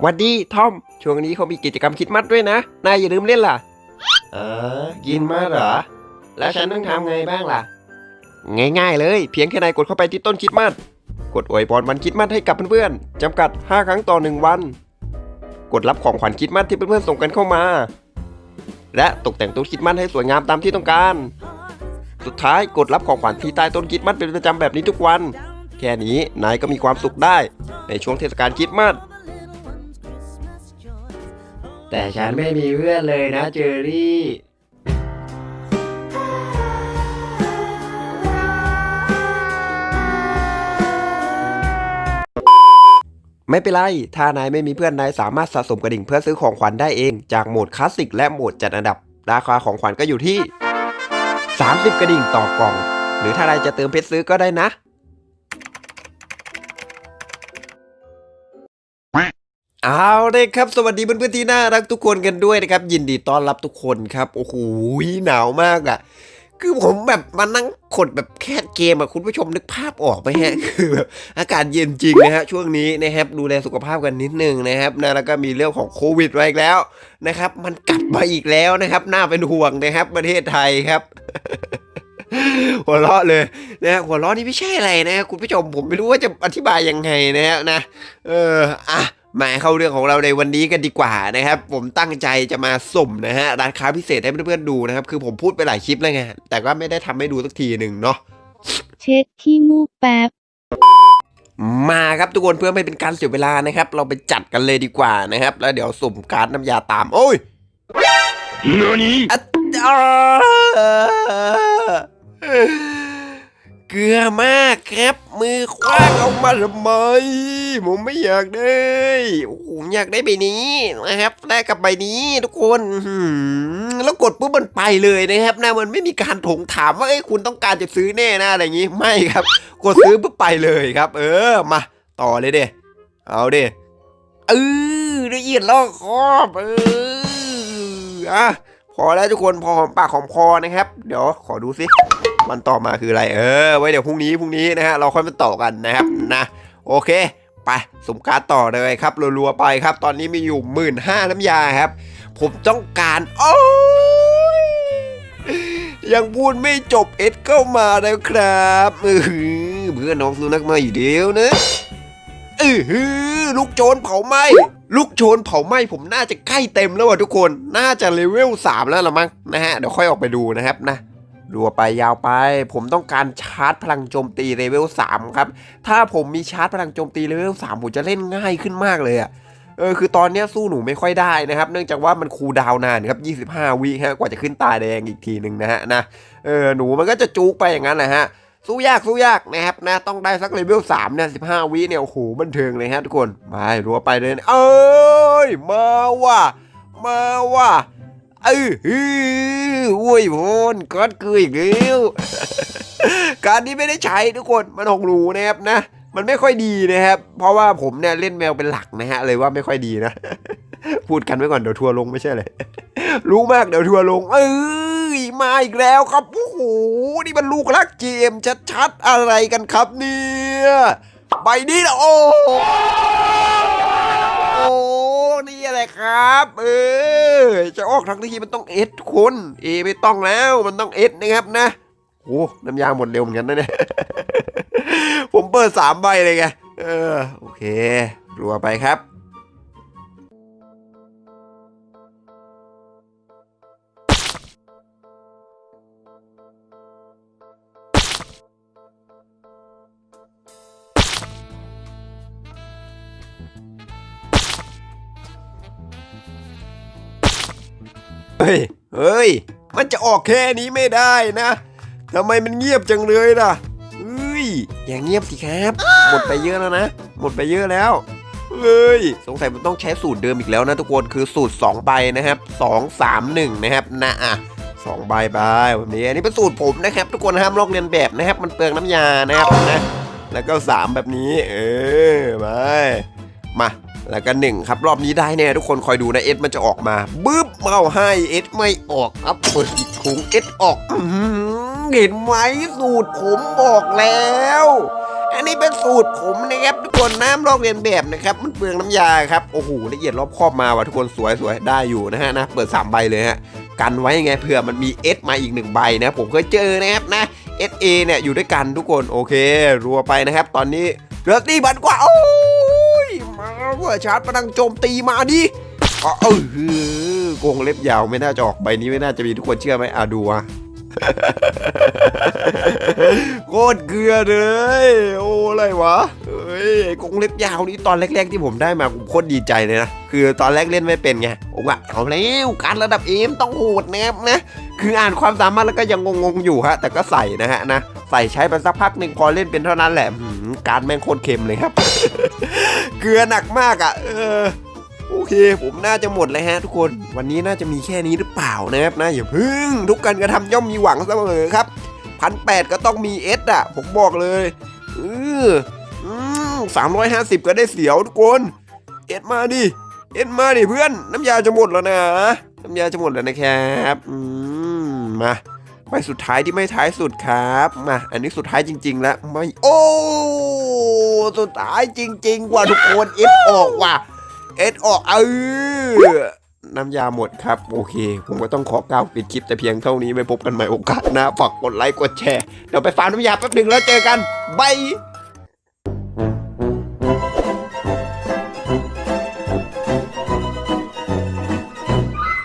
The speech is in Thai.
หวัดดีทอม ช่วงนี้เขามีกิจกรรมคิดมัดด้วยนะ นายอย่าลืมเล่นล่ะอ๋อกินมาเหรอ แล้วฉันต้องทำไงบ้างล่ะ ง่ายๆเลย เพียงแค่นายกดเข้าไปที่ต้นคริดมัด กดอวยพรวันคริดมัดให้กับเพื่อนๆจำกัด 5 ครั้งต่อ 1 วัน กดรับของขวัญคริดมัดที่เพื่อนๆส่งกันเข้ามา และตกแต่งต้นคริดมัดให้สวยงามตามที่ต้องการ สุดท้ายกดรับของขวัญที่ใต้ต้นคริดมัดเป็นประจำแบบนี้ทุกวัน แค่นี้นายก็มีความสุขได้ ในช่วงเทศกาลคริดมัด แต่ฉันไม่มีเพื่อนเลยนะเจอรี่ ไม่เป็นไร ถ้านายไม่มีเพื่อนนายสามารถสะสมกระดิ่งเพื่อซื้อของขวัญได้เอง จากโหมดคลาสสิกและโหมดจัดอันดับ ราคาของขวัญก็อยู่ที่ 30 กระดิ่งต่อกล่อง หรือถ้านายจะเติมเพชรซื้อก็ได้นะ เอาเลยครับ สวัสดีเพื่อนๆที่น่ารักทุกคนกันด้วยนะครับ ยินดีต้อนรับทุกคนครับ โอ้โหหนาวมากอะ่ะ คือผมแบบมานั่งขดแบบแคสเกมอะคุณผู้ชมนึกภาพออกไหมฮะ คือแบบอากาศเย็นจริงนะฮะช่วงนี้นะครับดูแลสุขภาพกันนิดนึงนะครับนะแล้วก็มีเรื่องของโควิดมาอีกแล้วนะครับ มันกลับมาอีกแล้วนะครับ น่าเป็นห่วงนะครับ ประเทศไทยครับหัวเราะเลยนะหัวเราะนี่ไม่ใช่อะไรนะคุณผู้ชมผมไม่รู้ว่าจะอธิบายยังไงนะฮะนะเอออะ มาเข้าเรื่องของเราในวันนี้กันดีกว่านะครับ ผมตั้งใจจะมาสุ่มนะฮะร้านค้าพิเศษให้เพื่อนๆดูนะครับ คือผมพูดไปหลายคลิปแล้วไงแต่ก็ไม่ได้ทำให้ดูสักทีหนึ่งเนาะเช็ดขี้มูกแป๊บมาครับทุกคนเพื่อไม่เป็นการเสียเวลานะครับ เราไปจัดกันเลยดีกว่านะครับ แล้วเดี๋ยวสุ่มการ์ดน้ำยาตาม โอ้ย何อะอ่า เกลือมากครับ มือคว้างเอามาทำไมผมไม่อยากได้โอ้โหอยากได้ใบนี้นะครับแลกกับใบนี้ทุกคนแล้วกดปุ๊บมันไปเลยนะครับนะมันไม่มีการถงถามว่าเอ้ยคุณต้องการจะซื้อแน่นะอะไรอย่างงี้ไม่ครับ กดซื้อปุ๊บไปเลยครับ เออมาต่อเลยเด้เอาเด้เออละเอียดลอกคอบเอออะพอแล้วทุกคนพอหอมปากหอมคอนะครับ เดี๋ยวขอดูสิ มันต่อมาคืออะไร เออ ไว้เดี๋ยวพรุ่งนี้พรุ่งนี้นะฮะเราค่อยมาต่อกันนะครับนะโอเคไปสมการดต่อเลยครับรัวๆไปครับ ตอนนี้มีอยู่หมื่นห้าน้ำยาครับ ผมต้องการโอ้ยยังพูดไม่จบเอ็ดเข้ามาแล้วครับเออเพื่อนน้องสุนัขมาอีกเดียวนะเออฮือลูกโจรเผาไหม้ลูกโจรเผาไหม้ผมน่าจะใกล้เต็มแล้วว่ะทุกคน น่าจะเลเวล3แล้วละมั้งนะฮะเดี๋ยวค่อยออกไปดูนะครับนะ รัวไปยาวไป ผมต้องการชาร์จพลังโจมตีเลเวล3ครับ ถ้าผมมีชาร์จพลังโจมตีเลเวล3ผมจะเล่นง่ายขึ้นมากเลยอะเออคือตอนนี้สู้หนูไม่ค่อยได้นะครับ เนื่องจากว่ามันคูดาวน์นานครับ25วิฮะกว่าจะขึ้นตาแดงอีกทีหนึ่งนะฮะนะเออหนูมันก็จะจุกไปอย่างนั้นแหละฮะสู้ยากสู้ยากนะครับนะต้องได้สักเลเวล3เนี่ย15วิเนี่ยโอ้โหบันเทิงเลยฮะทุกคนมารัวไปเลย เอ้ยมาว่ะมาว่ะ เออฮืออุ้ยพนก็คืออีกแล้วการนี้ไม่ได้ใช้ทุกคนมันหกหนูนะครับนะ มันไม่ค่อยดีนะครับ เพราะว่าผมเนี่ยเล่นแมวเป็นหลักนะฮะเลยว่าไม่ค่อยดีนะ พูดกันไว้ก่อนเดี๋ยวทัวร์ลงไม่ใช่เลย รู้มากเดี๋ยวทัวร์ลง เอ้ยมาอีกแล้วครับโอ้โหนี่มันลูกรักเจมชัดๆอะไรกันครับเนี่ยใบนี้นะโอ้โอ้ นี่แหละครับ เออ จะออกทั้งทีมันต้องเอสคนเอไม่ต้องแล้วมันต้องเอสนะครับนะโอ้น้ำยาหมดเร็วเหมือนกันนะเนี่ยผมเปิดสามใบเลยไงเออโอเครัวไปครับ เฮ้ย เฮ้ย มันจะออกแค่นี้ไม่ได้นะทำไมมันเงียบจังเลยล่ะเฮ้ย อย่างเงียบสิครับ หมดไปเยอะแล้วนะ หมดไปเยอะแล้วเฮ้ย สงสัยมันต้องใช้สูตรเดิมอีกแล้วนะทุกคน คือสูตร 2 ใบนะครับ 2 3 1 นะครับ นะอะสองใบไปแบบนี้อันนี้เป็นสูตรผมนะครับ ทุกคนห้ามลอกเลียนแบบนะครับ มันเปลืองน้ำยานะครับนะ แล้วก็ 3 แบบนี้ เออไปมา แล้วก็หนึ่งครับ รอบนี้ได้แน่ทุกคนคอยดูนะเอสมันจะออกมาบึ๊บ เมาให้เอสไม่ออกครับเปิดอีกถุงเอสออกเห็นไหมสูตรผมบอกแล้วอันนี้เป็นสูตรผมนะครับทุกคนน้ำลอกเรียนแบบนะครับมันเปลืองน้ำยาครับโอ้โหละเอียดรอบครอบมาว่ะทุกคนสวยสวยได้อยู่นะฮะนะเปิดสามใบเลยฮะกันไว้ยังไงเผื่อมันมี S มาอีกหนึ่งใบนะผมเคยเจอนะครับนะ SA เนี่ยอยู่ด้วยกันทุกคนโอเค รัวไปนะครับ ตอนนี้เรือตีบันกว่าโอ้ยมาเพื่อชาร์จพลังโจมตีมาดิอ๋อเออ กงเล็บยาวไม่น่าจะออกใบนี้ไม่น่าจะมีทุกคนเชื่อไหมอะดูอะโคตรเกลือเลย โอ้อะไรวะเอ้ยไอ้กงเล็บยาวนี่ตอนแรกๆที่ผมได้มาผมโคตรดีใจเลยนะ คือตอนแรกเล่นไม่เป็นไงผมว่าเอาแล้วการระดับเอมต้องโหดนะครับนะ คืออ่านความสามารถแล้วก็ยังงงๆอยู่ฮะ แต่ก็ใส่นะฮะนะใส่ใช้ไปสักพักหนึ่งพอเล่นเป็นเท่านั้นแหละการแม่งโคตรเค็มเลยครับ เกลือหนักมากอะ เออ โอเค ผมน่าจะหมดเลยฮะทุกคน วันนี้น่าจะมีแค่นี้หรือเปล่านะครับนะอย่าพึ่ง ทุกการกระทำย่อมมีหวังเสมอครับพันแปดก็ต้องมีเอสอะ ผมบอกเลยเอออืมสามร้อยห้าสิบก็ได้เสียวทุกคนเอสมาดิเอสมาดิเพื่อน น้ำยาจะหมดแล้วนะน้ำยาจะหมดแล้วนะครับอืมมาไปสุดท้ายที่ไม่ท้ายสุดครับมาอันนี้สุดท้ายจริง ๆ แล้วไม่โอ้สุดท้ายจริง ๆ ว่าทุกคนเอสออกว่ะ เอสออกเออน้ำยาหมดครับ โอเค ผมก็ต้องขอกล่าวปิดคลิปแต่เพียงเท่านี้ไม่พบกันใหม่โอกาสหน้าฝากกดไลค์กดแชร์ เดี๋ยวไปฟาร์มน้ำยาแป๊บหนึ่งแล้วเจอกันบาย